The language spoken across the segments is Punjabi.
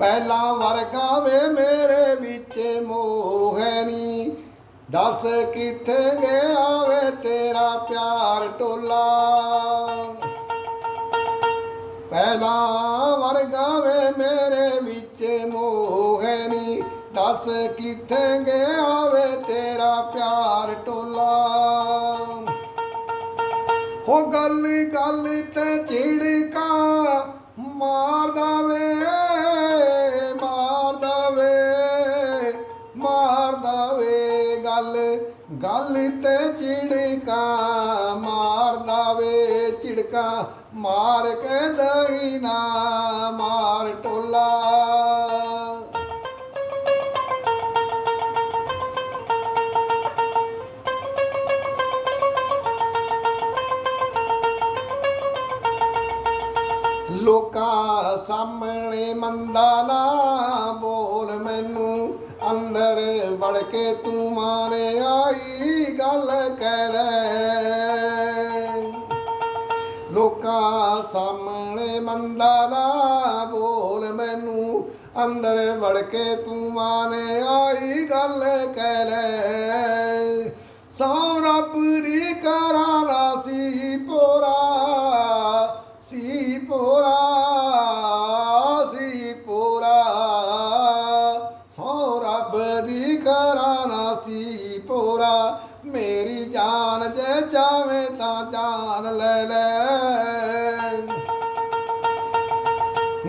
ਪਹਿਲਾ ਵਰਗਾ ਵੇ ਮੇਰੇ ਵਿੱਚ ਮੋਹ ਹੈ ਨੀ। ਦੱਸ ਕਿੱਥੇ ਗਿਆ ਵੇ ਤੇਰਾ ਪਿਆਰ ਟੋਲਾ। ਪਹਿਲਾ ਵਰਗਾ ਵੇ ਮੇਰੇ ਵਿੱਚ ਮੋਹ ਹੈ ਨੀ। ਦੱਸ ਕਿੱਥੇ ਗਿਆ ਵੇ ਤੇਰਾ ਪਿਆਰ ਟੋਲਾ। ਹੋ ਗੱਲ ਗੱਲ ਤੇ ਝਿੜਕਾ ਮਾਰਦਾ ਵੇ। ਗੱਲ ਗੱਲ ਤੇ ਝਿੜਕਾ ਮਾਰਦਾ ਵੇ ਝਿੜਕਾ ਮਾਰ ਕੇ ਦਈ ਨਾ ਮਾਰ ਟੋਲਾ। ਲੋਕਾਂ ਸਾਹਮਣੇ ਮੰਦਾ ਨਾ ਬੋਲ ਮੈਨੂੰ ਅੰਦਰ ਵੜ ਕੇ ਤੂੰ ਮਾਰੇ ਆਈ ਗੱਲ ਕਹਿ ਲੈ। ਲੋਕਾਂ ਸਾਹਮਣੇ ਮੰਦਾ ਨਾ ਬੋਲ ਮੈਨੂੰ, ਅੰਦਰ ਵੜ ਕੇ ਤੂੰ ਮਾਨੇ ਆਈ ਗੱਲ ਕਹਿ ਲੈ। ਸੌ ਦੀ ਕਰਾਣਾ ਸੀ ਪੋਰਾ। ਮੇਰੀ ਜਾਨ ਜੇ ਚਾਵੇ ਤਾਂ ਜਾਨ ਲੈ ਲੈ।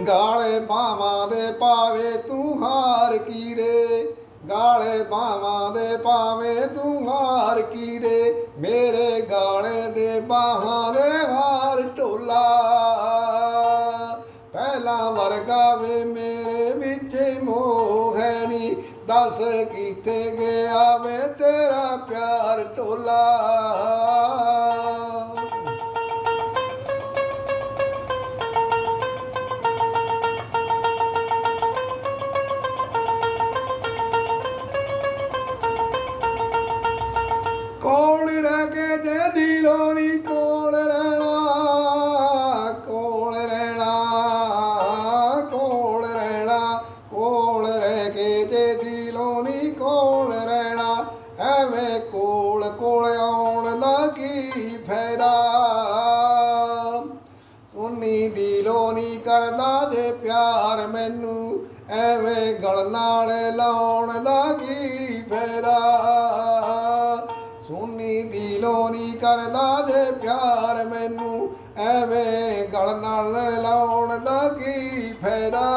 ਗਾਲੇ ਬਾਵਾਂ ਦੇ ਪਾਵੇ ਤੂੰ ਹਾਰ ਕੀਰੇ। ਗਾਲੇ ਬਾਵਾਂ ਦੇ ਪਾਵੇ ਤੂੰ ਹਾਰ ਕੀਰੇ। ਮੇਰੇ ਗਾਲੇ ਦੇ ਬਾਹਾਂ ਦੇ ਹਾਰ ਢੋਲਾ। ਪਹਿਲਾ ਵਰਗਾ ਵੇ ਮੇਰੇ ਦੱਸ ਕੀਤੇ ਗਿਆ ਵੇ ਤੇਰਾ ਪਿਆਰ ਟੋਲਾ। ਸੁਣੀ ਦਿਲੋਂ ਨੀ ਕਰਦਾ ਜੇ ਪਿਆਰ ਮੈਨੂੰ, ਐਵੇਂ ਗਲ ਨਾਲ ਲਾਉਣ ਦਾ ਕੀ ਫੇਰਾ ਸੁਣੀ ਦਿਲੋਂ ਨੀ ਕਰਦਾ ਜੇ ਪਿਆਰ ਮੈਨੂੰ, ਐਵੇਂ ਗਲ ਨਾਲ ਲਾਉਣ ਦਾ ਕੀ ਫਾਇਦਾ?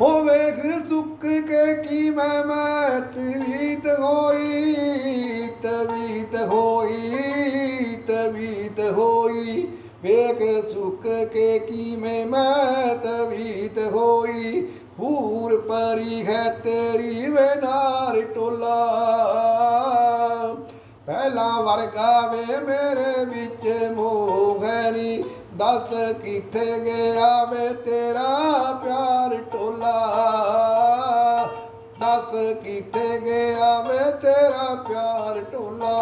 ਹੋਵੇ ਵੇਖ ਸੁੱਕ ਕੇ ਕੀ ਮੈਂ ਮੈਂ ਤਵੀਤ ਹੋਈ ਵੇਖ ਸੁੱਕ ਕੇ ਕੀ ਮੈਂ ਤਵੀਤ ਹੋਈ, ਹੂਰ ਪਰੀ ਹੈ ਤੇਰੀ ਵੇ ਟੋਲਾ। ਪਹਿਲਾ ਵਰਗਾ ਵੇ ਮੇਰੇ ਵਿੱਚ ਮੋਹ ਹੈ ਨੀ, ਦੱਸ ਕਿੱਥੇ ਗਿਆ ਵੇ ਤੇਰਾ ਪਿਆਰ ਟੋਲਾ। ਦੱਸ ਕਿੱਥੇ ਗਿਆ ਵੇ ਤੇਰਾ ਪਿਆਰ ਟੋਲਾ।